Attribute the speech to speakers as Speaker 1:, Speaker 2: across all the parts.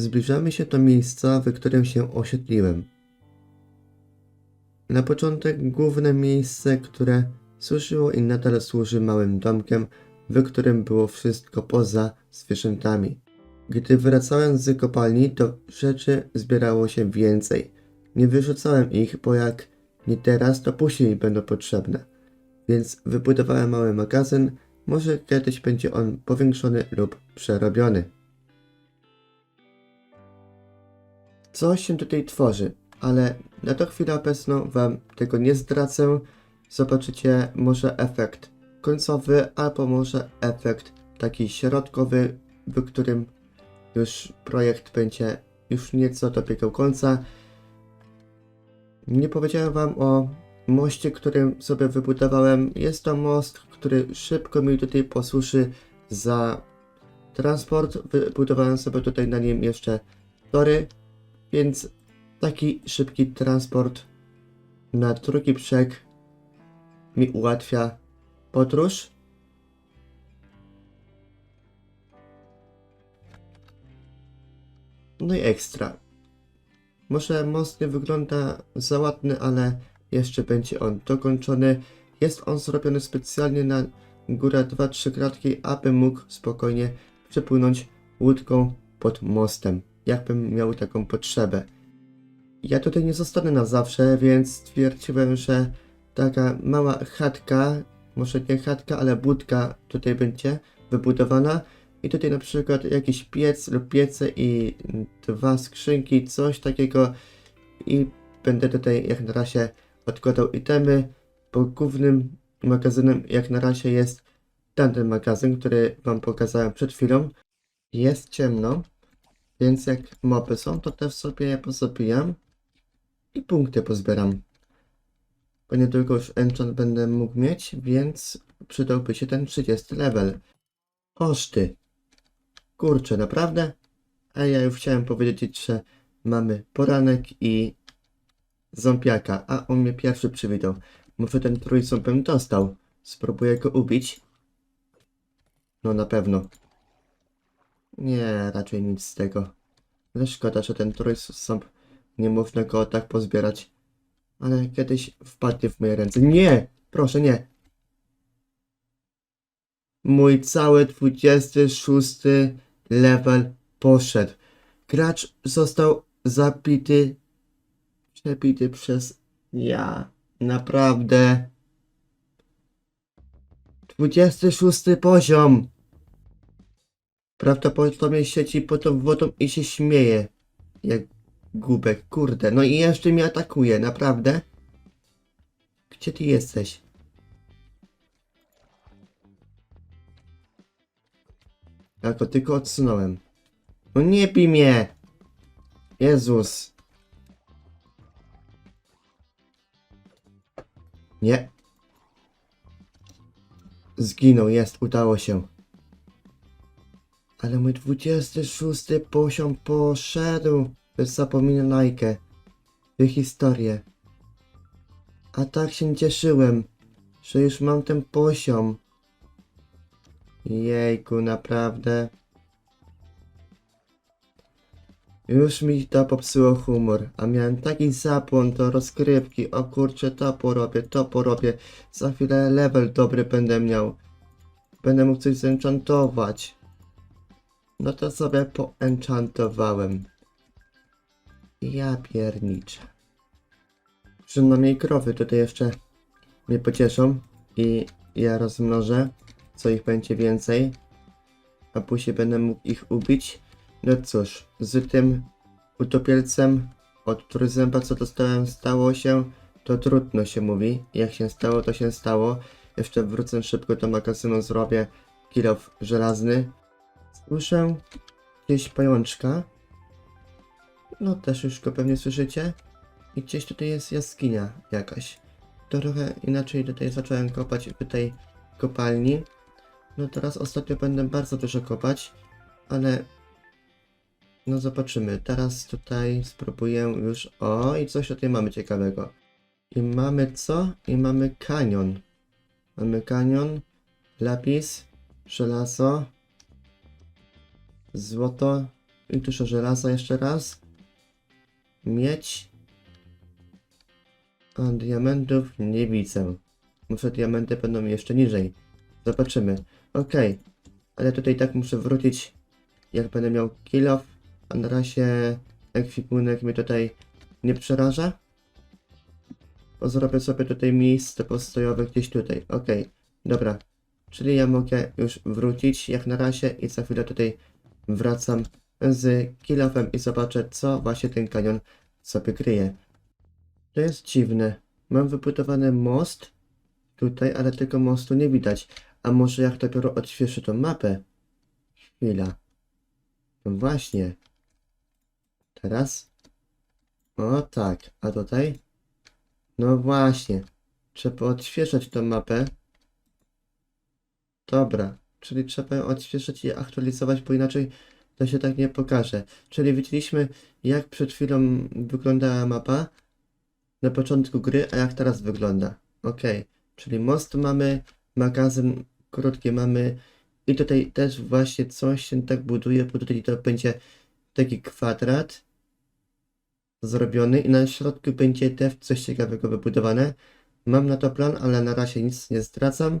Speaker 1: Zbliżamy się do miejsca, w którym się osiedliłem. Na początek główne miejsce, które służyło i nadal służy małym domkiem, w którym było wszystko poza zwierzętami. Gdy wracałem z kopalni, to rzeczy zbierało się więcej. Nie wyrzucałem ich, bo jak nie teraz, to później będą potrzebne. Więc wybudowałem mały magazyn, może kiedyś będzie on powiększony lub przerobiony. Coś się tutaj tworzy, ale na tą chwilę obecną wam tego nie zdradzę. Zobaczycie może efekt końcowy, albo może efekt taki środkowy, w którym już projekt będzie już nieco dobiegał końca. Nie powiedziałem wam o moście, którym sobie wybudowałem. Jest to most, który szybko mi tutaj posłuży za transport. Wybudowałem sobie tutaj na nim jeszcze tory, więc taki szybki transport na drugi brzeg mi ułatwia podróż. No i ekstra. Może most nie wygląda za ładny, ale jeszcze będzie on dokończony. Jest on zrobiony specjalnie na górę 2-3 kratki, aby mógł spokojnie przepłynąć łódką pod mostem, jakbym miał taką potrzebę. Ja tutaj nie zostanę na zawsze, więc stwierdziłem, że taka mała chatka, może nie chatka, ale budka tutaj będzie wybudowana. I tutaj na przykład jakiś piec lub piece i dwa skrzynki, coś takiego. I będę tutaj jak na razie odkładał itemy, bo głównym magazynem jak na razie jest tamten magazyn, który wam pokazałem przed chwilą. Jest ciemno, więc jak mopy są, to też sobie je pozabijam i punkty pozbieram. Bo niedługo już enchant będę mógł mieć, więc przydałby się ten 30 level. Koszty. Kurczę, naprawdę? A ja już chciałem powiedzieć, że mamy poranek i ząpiaka, a on mnie pierwszy przywitał. Może ten trójząb bym dostał. Spróbuję go ubić. No na pewno. Nie, raczej nic z tego. Ale szkoda, że ten trójząb nie można go tak pozbierać. Ale kiedyś wpadnie w moje ręce. Nie! Proszę, nie! Mój cały 26 level poszedł. Gracz został zabity, przebity przez ja. Naprawdę. 26 poziom. Prawdopodobnie sieci pod tą wodą i się śmieje. Jak gubek, kurde. No i jeszcze mnie atakuje, naprawdę. Gdzie ty jesteś? Ja go tylko odsunąłem. No nie bij mnie! Jezus. Nie. Zginął, jest, udało się. Ale mój 26 poziom poszedł. Bez zapominajkę. W historię. A tak się cieszyłem, że już mam ten poziom. Jejku, naprawdę. Już mi to popsuło humor, a miałem taki zapłon do rozkrywki. O kurczę, to porobię, to porobię. Za chwilę level dobry będę miał. Będę mógł coś zenchantować. No to sobie poenchantowałem. Ja pierniczę. Przynajmniej krowy tutaj jeszcze mnie pocieszą i ja rozmnożę, co ich będzie więcej, a później będę mógł ich ubić. No cóż, z tym utopielcem od trójzęba, co dostałem, stało się, to trudno się mówi. Jak się stało, to się stało. Jeszcze wrócę szybko do magazynu, zrobię kilof żelazny. Słyszę gdzieś pajączka. No też już go pewnie słyszycie. I gdzieś tutaj jest jaskinia jakaś. Trochę inaczej tutaj zacząłem kopać w tej kopalni. No teraz ostatnio będę bardzo dużo kopać, ale no zobaczymy. Teraz tutaj spróbuję już. O, i coś tutaj mamy ciekawego. I mamy co? I mamy kanion. Mamy kanion, lapis, żelazo, złoto dużo żelaza jeszcze raz. Mieć. A diamentów nie widzę. Może diamenty będą jeszcze niżej. Zobaczymy. Okej. Ale tutaj tak muszę wrócić, jak będę miał kill off. A na razie ekwipunek mnie tutaj nie przeraża. Bo zrobię sobie tutaj miejsce postojowe gdzieś tutaj. Okej. Dobra. Czyli ja mogę już wrócić jak na razie i za chwilę tutaj wracam z kilofem i zobaczę co właśnie ten kanion sobie kryje. To jest dziwne. Mam wybudowany most tutaj, ale tego mostu nie widać. A może jak dopiero odświeżę tą mapę? Chwila. No właśnie. Teraz? O tak, a tutaj? No właśnie. Trzeba odświeżać tą mapę. Dobra, czyli trzeba ją odświeżyć i aktualizować, bo inaczej to się tak nie pokaże. Czyli widzieliśmy, jak przed chwilą wyglądała mapa na początku gry, a jak teraz wygląda. Ok, czyli most mamy, magazyn krótki mamy i tutaj też właśnie coś się tak buduje, bo tutaj to będzie taki kwadrat zrobiony i na środku będzie też coś ciekawego wybudowane. Mam na to plan, ale na razie nic nie zdradzam.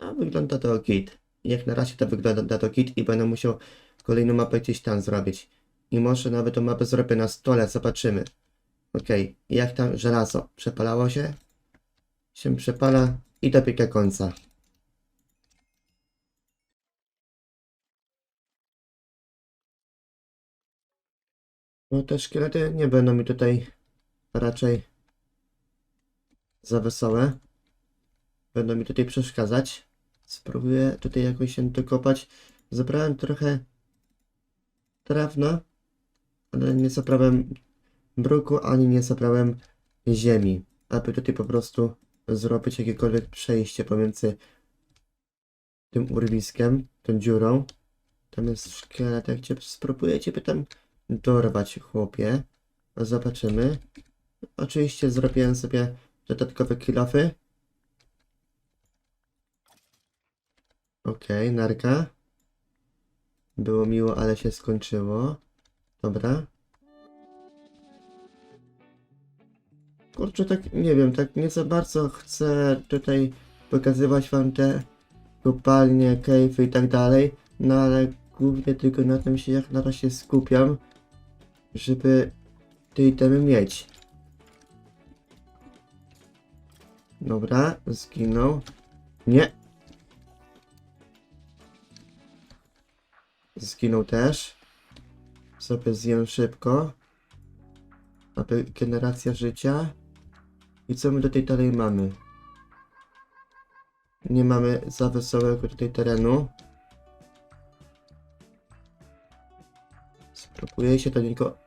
Speaker 1: A wygląda to git. Jak na razie to wygląda to git i będę musiał kolejną mapę gdzieś tam zrobić. I może nawet tą mapę zrobię na stole, zobaczymy. Okej, jak tam żelazo? Przepalało się? Się przepala i dobiega końca. No te szkielety nie będą mi tutaj raczej za wesołe. Będą mi tutaj przeszkadzać. Spróbuję tutaj jakoś się dokopać. Zebrałem trochę drewna, ale nie zabrałem bruku, ani nie zabrałem ziemi, aby tutaj po prostu zrobić jakiekolwiek przejście pomiędzy tym urwiskiem, tą dziurą. Tam jest szkielet, jak cię spróbuję ciebie tam dorwać, chłopie. Zobaczymy. Oczywiście zrobiłem sobie dodatkowe kilofy. Okej, narka. Było miło, ale się skończyło. Dobra. Kurczę, tak nie wiem, tak nie za bardzo chcę tutaj pokazywać wam te kopalnie, kejfy i tak dalej. No ale głównie tylko na tym się jak na razie skupiam, żeby te itemy mieć. Dobra, zginął. Nie, Zginął też. Sobie zjem szybko. Aby generacja życia. I co my tutaj dalej mamy? Nie mamy za wesołego tutaj terenu. Spróbuję się do niego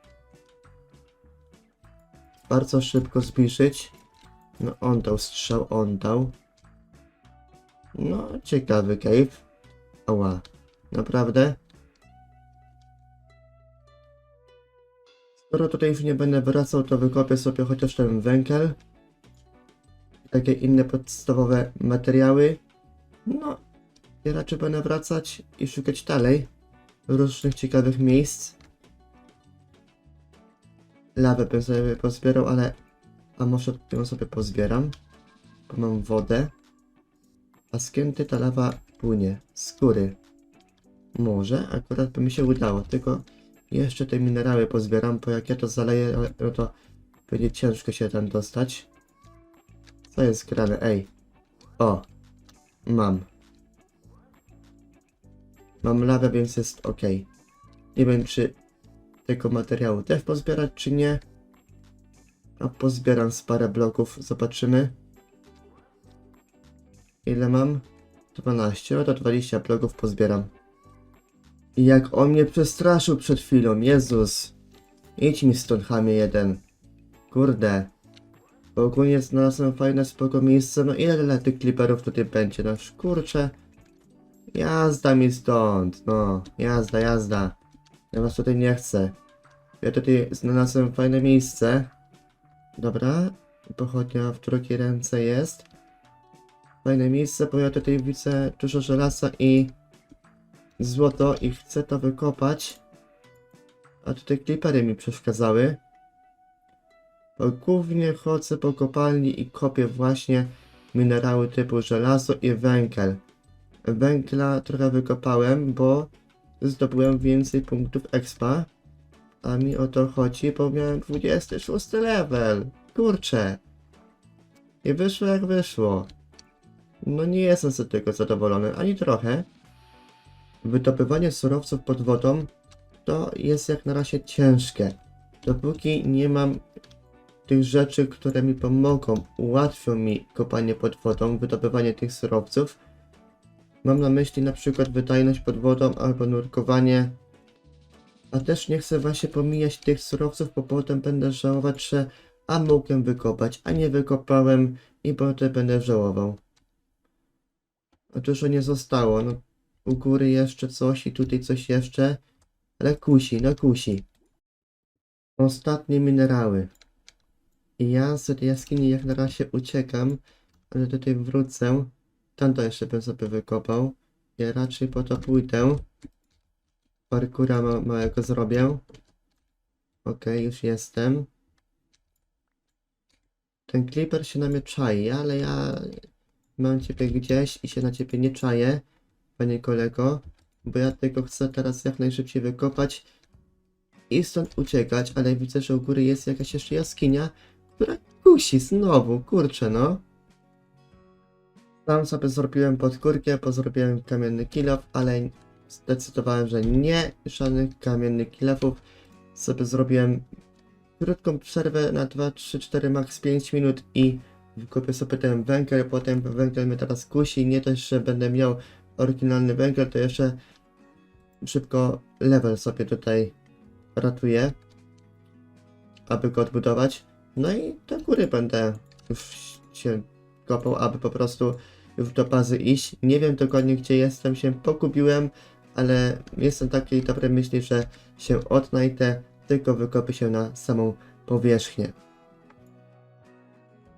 Speaker 1: bardzo szybko zbliżyć. No on dał strzał, on dał. No, ciekawy cave. Ała, naprawdę? Skoro tutaj już nie będę wracał, to wykopię sobie chociaż ten węgiel. Takie inne podstawowe materiały. No, i raczej będę wracać i szukać dalej różnych ciekawych miejsc. Lawę bym sobie pozbierał, ale... A może ją sobie pozbieram? Bo mam wodę. A skąd ta lawa płynie? Z góry. Może akurat by mi się udało, tylko jeszcze te minerały pozbieram, bo jak ja to zaleję, no to będzie ciężko się tam dostać. Co jest grane? Ej. O. Mam. Mam lawę, więc jest ok. Nie wiem, czy tego materiału też pozbierać, czy nie. A pozbieram z parę bloków, zobaczymy. Ile mam? 12, no to 20 bloków pozbieram. I jak on mnie przestraszył przed chwilą, Jezus. Idź mi stąd, chamie jeden. Kurde. Ogólnie znalazłem fajne, spoko miejsce, no ile tych kliperów tutaj będzie, no kurczę. Jazda mi stąd, no. Jazda, jazda. Ja was tutaj nie chcę. Ja tutaj znalazłem fajne miejsce. Dobra. Pochodnia w drugiej ręce jest. Fajne miejsce, bo ja tutaj widzę dużo żelaza i złoto i chcę to wykopać. a tutaj klipery mi przeszkadzały. Bo głównie chodzę po kopalni i kopię właśnie minerały typu żelazo i węgiel. Węgla trochę wykopałem, bo zdobyłem więcej punktów expa. A mi o to chodzi, bo miałem 26 level. Kurczę. I wyszło jak wyszło. No nie jestem z tego zadowolony, ani trochę. Wydobywanie surowców pod wodą to jest jak na razie ciężkie. Dopóki nie mam tych rzeczy, które mi pomogą, ułatwią mi kopanie pod wodą, wydobywanie tych surowców. Mam na myśli na przykład wydajność pod wodą albo nurkowanie. A też nie chcę właśnie pomijać tych surowców, bo potem będę żałować, że a mogłem wykopać, a nie wykopałem i potem będę żałował. A dużo nie zostało, no u góry jeszcze coś i tutaj coś jeszcze, ale kusi, no kusi. Ostatnie minerały. I ja z tej jaskini jak na razie uciekam, ale tutaj wrócę. Tamto jeszcze bym sobie wykopał. Ja raczej po to pójdę. Parkura ma małego zrobię. Okej, już jestem. Ten clipper się na mnie czai, ale ja mam ciebie gdzieś i się na ciebie nie czaję, panie kolego, bo ja tylko chcę teraz jak najszybciej wykopać i stąd uciekać, ale widzę, że u góry jest jakaś jeszcze jaskinia, która kusi znowu, kurczę no. Sam sobie zrobiłem podkórkę, bo zrobiłem kamienny kilof, ale zdecydowałem, że nie żadnych kamiennych kilofów. Sobie zrobiłem krótką przerwę na 2, 3, 4, max 5 minut i wykupię sobie ten węgiel, potem węgiel mnie teraz kusi, nie dość, że będę miał oryginalny węgiel, to jeszcze szybko level sobie tutaj ratuję, aby go odbudować. No i do góry będę się kopał, aby po prostu do bazy iść. Nie wiem dokładnie gdzie jestem, się pogubiłem, ale jestem takiej dobrej myśli, że się odnajdę, tylko wykopię się na samą powierzchnię.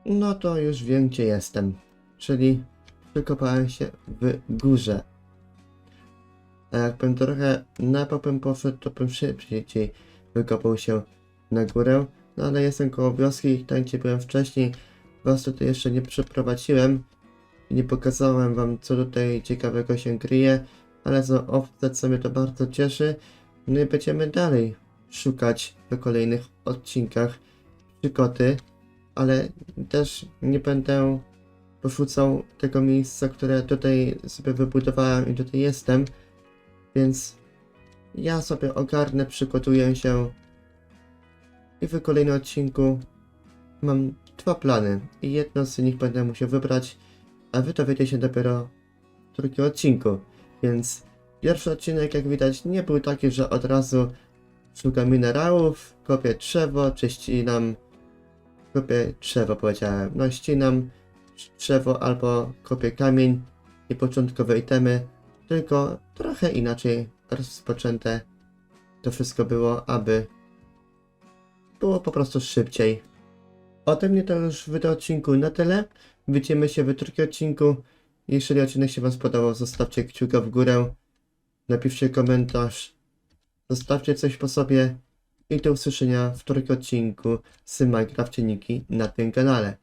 Speaker 1: No to już wiem gdzie jestem, czyli wykopałem się w górze. A jakbym trochę na popem poszedł, to bym szybciej wykopał się na górę. No ale jestem koło wioski, tam gdzie byłem wcześniej. Was tutaj jeszcze nie przeprowadziłem. Nie pokazałem wam co tutaj ciekawego się kryje. Ale za co mnie to bardzo cieszy. No i będziemy dalej szukać w kolejnych odcinkach przygoty. Ale też nie będę porzucał tego miejsca, które tutaj sobie wybudowałem i tutaj jestem. Więc ja sobie ogarnę, przygotuję się i w kolejnym odcinku mam dwa plany i jedno z nich będę musiał wybrać, a wy dowiecie się dopiero w drugim odcinku. Więc pierwszy odcinek, jak widać, nie był taki, że od razu szukam minerałów, kopię drzewo, czy ścinam, kopię drzewo powiedziałem, no ścinam drzewo albo kopię kamień i początkowe itemy, tylko trochę inaczej rozpoczęte to wszystko było, aby było po prostu szybciej. Ode mnie to już w tym odcinku na tyle. Widzimy się w drugim odcinku. Jeżeli odcinek się Wam spodobał, zostawcie kciuka w górę, napiszcie komentarz, zostawcie coś po sobie i do usłyszenia w drugim odcinku z Minecraft na tym kanale.